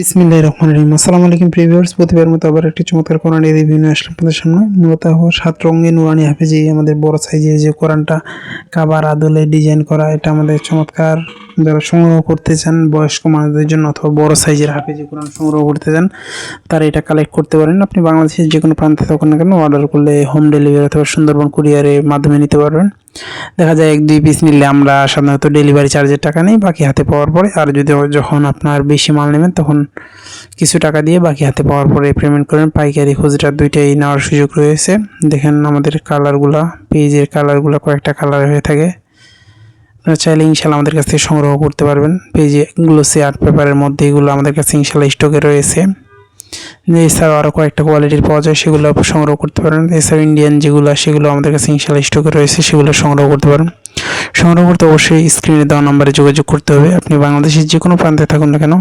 বিসমিল্লাহ রহমান রহিম। আসসালামু আলাইকুম প্রিভিউয়ার্স প্রতিবার মতো আবার একটি চমৎকার কোরআন রিভিউ নিয়ে আসলাম আপনাদের সামনে। মূলত সাত রঙে নুরানি হাফেজি আমাদের বড় সাইজের যে কোরআনটা, কাবার আদলে ডিজাইন করা, এটা আমাদের চমৎকার। যারা সংগ্রহ করতে চান, বয়স্ক মানুষদের জন্য অথবা বড় সাইজের হাফেজি কোরআন সংগ্রহ করতে চান, তারা এটা কালেক্ট করতে পারেন। আপনি বাংলাদেশের যে কোনো প্রান্তে থাকুন না কেন অর্ডার করলে হোম ডেলিভারি অথবা সুন্দরবন কুরিয়ারের মাধ্যমে নিতে পারবেন। দেখা যায় এক দুই পিস নিলে আমরা সাধারণত ডেলিভারি চার্জের টাকা নেই, বাকি হাতে পাওয়ার পরে। আর যদি যখন আপনার বেশি মাল নেবেন, তখন কিছু টাকা দিয়ে বাকি হাতে পাওয়ার পরে পেমেন্ট করেন পাইকারি খুচরা দুইটাই নেওয়ার সুযোগ রয়েছে। দেখেন আমাদের কালারগুলা পেজের কালারগুলো কয়েকটা কালার হয়ে থাকে। আপনারা চাইলে ইনশাল্লাহ আমাদের কাছ থেকে সংগ্রহ করতে পারবেন। পেজে গ্লোসি আর্ট পেপারের মধ্যে এগুলো আমাদের কাছে ইনশাল্লাহ স্টকে রয়েছে। এছাড়াও আরও কয়েকটা কোয়ালিটির পাওয়া যায়, সেগুলো সংগ্রহ করতে পারেন। এছাড়াও ইন্ডিয়ান যেগুলো, সেগুলো আমাদের কাছে ইনশাল স্টকে রয়েছে, সেগুলো সংগ্রহ করতে পারেন। সংগ্রহ করতে অবশ্যই স্ক্রিনে দেওয়া নাম্বারে যোগাযোগ করতে হবে। আপনি বাংলাদেশের যে কোনো প্রান্তে থাকুন না কেন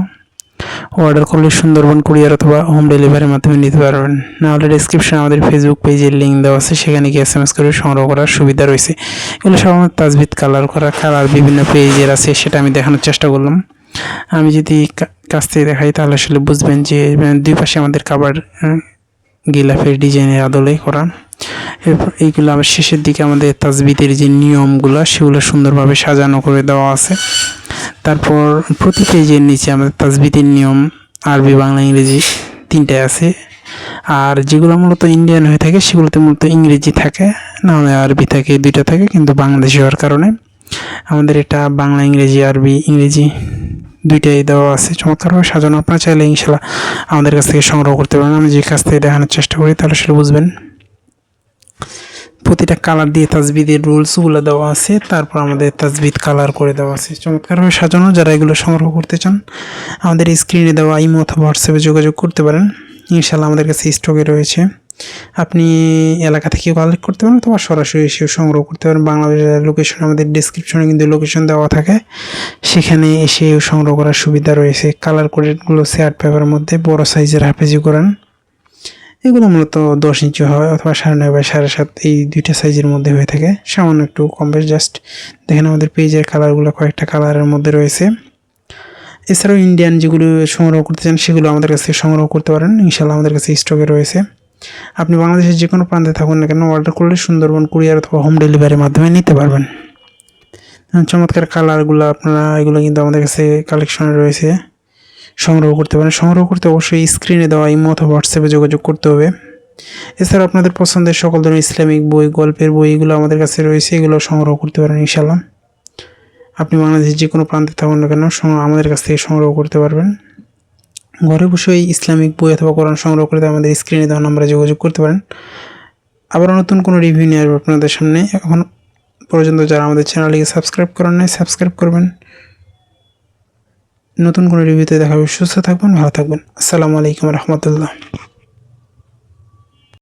অর্ডার করলে সুন্দরবন কুরিয়ার অথবা হোম ডেলিভারির মাধ্যমে নিতে পারবেন। নাহলে ডিসক্রিপশনে আমাদের ফেসবুক পেজের লিঙ্ক দেওয়া আছে, সেখানে গিয়ে এস এম এস করে সংগ্রহ করার সুবিধা রয়েছে। এগুলো সাধারণত তাজবিদ কালার করা কালার বিভিন্ন পেজের আছে, সেটা আমি দেখানোর চেষ্টা করলাম। আমি যদি কাছ থেকে দেখাই, তাহলে আসলে বুঝবেন যে দুই পাশে আমাদের কাবার গিলাফের ডিজাইনের আদলে করা। এরপর এইগুলো আবার শেষের দিকে আমাদের তাজবিদের যে নিয়মগুলো, সেগুলো সুন্দরভাবে সাজানো করে দেওয়া আছে। তারপর প্রতি পেজের নিচে আমাদের তাজবিদের নিয়ম, আরবি, বাংলা, ইংরেজি তিনটায় আছে। আর যেগুলো মূলত ইন্ডিয়ান হয়ে থাকে, সেগুলোতে মূলত ইংরেজি থাকে না হলে আরবি থাকে দুইটা থাকে, কিন্তু বাংলাদেশি হওয়ার কারণে। আমাদের এটা বাংলা, ইংরেজি, আরবি, ইংরেজি দুইটাই দেওয়া আছে। চমৎকারভাবে সাজানো। আপনারা চাইলে ইনশাল্লাহ আমাদের কাছ থেকে সংগ্রহ করতে পারেন। আমি যে কাছ থেকে দেখানোর চেষ্টা করি, তাহলে সেটা বুঝবেন। প্রতিটা কালার দিয়ে তাজবিদের রুলসগুলো দেওয়া আছে। তারপর আমাদের তাজবিদ কালার করে দেওয়া আছে। চমৎকারভাবে সাজানো। যারা এগুলো সংগ্রহ করতে চান, আমাদের স্ক্রিনে দেওয়া ইমো অথবা হোয়াটসঅ্যাপে যোগাযোগ করতে পারেন। ইনশাল্লাহ আমাদের কাছে স্টকে রয়েছে। আপনি এলাকা থেকে কালেক্ট করতে পারেন অথবা সরাসরি এসেও সংগ্রহ করতে পারেন। বাংলাদেশের লোকেশন আমাদের ডিসক্রিপশনে কিন্তু লোকেশন দেওয়া থাকে। সেখানে এসেও সংগ্রহ করার সুবিধা রয়েছে। কালার কোডেডগুলো শেয়ার পেপারের মধ্যে বড় সাইজের হাফেজি করান। এগুলো মূলত দশ ইঞ্চি হয় অথবা সাড়ে নয় বা সাড়ে সাত এই দুইটা সাইজের মধ্যে হয়ে থাকে। সামান্য একটু কম বেশ জাস্ট দেখেন আমাদের পেজের কালারগুলো কয়েকটা কালারের মধ্যে রয়েছে। এছাড়াও ইন্ডিয়ান যেগুলো সংগ্রহ করতে চান, সেগুলো আমাদের কাছে সংগ্রহ করতে পারেন। ইনশাল্লাহ আমাদের কাছে স্টকে রয়েছে। আপনি বাংলাদেশের যে কোনো প্রান্তে থাকুন না কেন অর্ডার করলে সুন্দরবন কুরিয়ার অথবা হোম ডেলিভারির মাধ্যমে নিতে পারবেন। চমৎকার কালারগুলো আপনারা, এগুলো কিন্তু আমাদের কাছে কালেকশনে রয়েছে। সংগ্রহ করতে পারেন। সংগ্রহ করতে অবশ্যই স্ক্রিনে দেওয়া ইমো অথবা হোয়াটসঅ্যাপে যোগাযোগ করতে হবে। এছাড়া আপনাদের পছন্দের সকল ধরনের ইসলামিক বই, গল্পের বই, এগুলো আমাদের কাছে রয়েছে, এগুলো সংগ্রহ করতে পারেন ইনশাল্লাহ আপনি বাংলাদেশের যে কোনো প্রান্তে থাকুন না কেন আমাদের কাছ থেকে সংগ্রহ করতে পারবেন। ঘরে বসেই ইসলামিক বই অথবা কোরআন সংগ্রহ করতে আমাদের স্ক্রিনে দেওয়া নাম্বারে যোগাযোগ করতে পারেন। আবার নতুন কোনো রিভিউ নিয়ে আসব আপনাদের সামনে। এখন পর্যন্ত যারা আমাদের চ্যানেলটিকে সাবস্ক্রাইব করেন নাই সাবস্ক্রাইব করবেন। নতুন কোনো রিভিউতে দেখা হবে। সুস্থ থাকবেন ভালো থাকবেন। আসসালামু আলাইকুম রহমতুল্লাহ।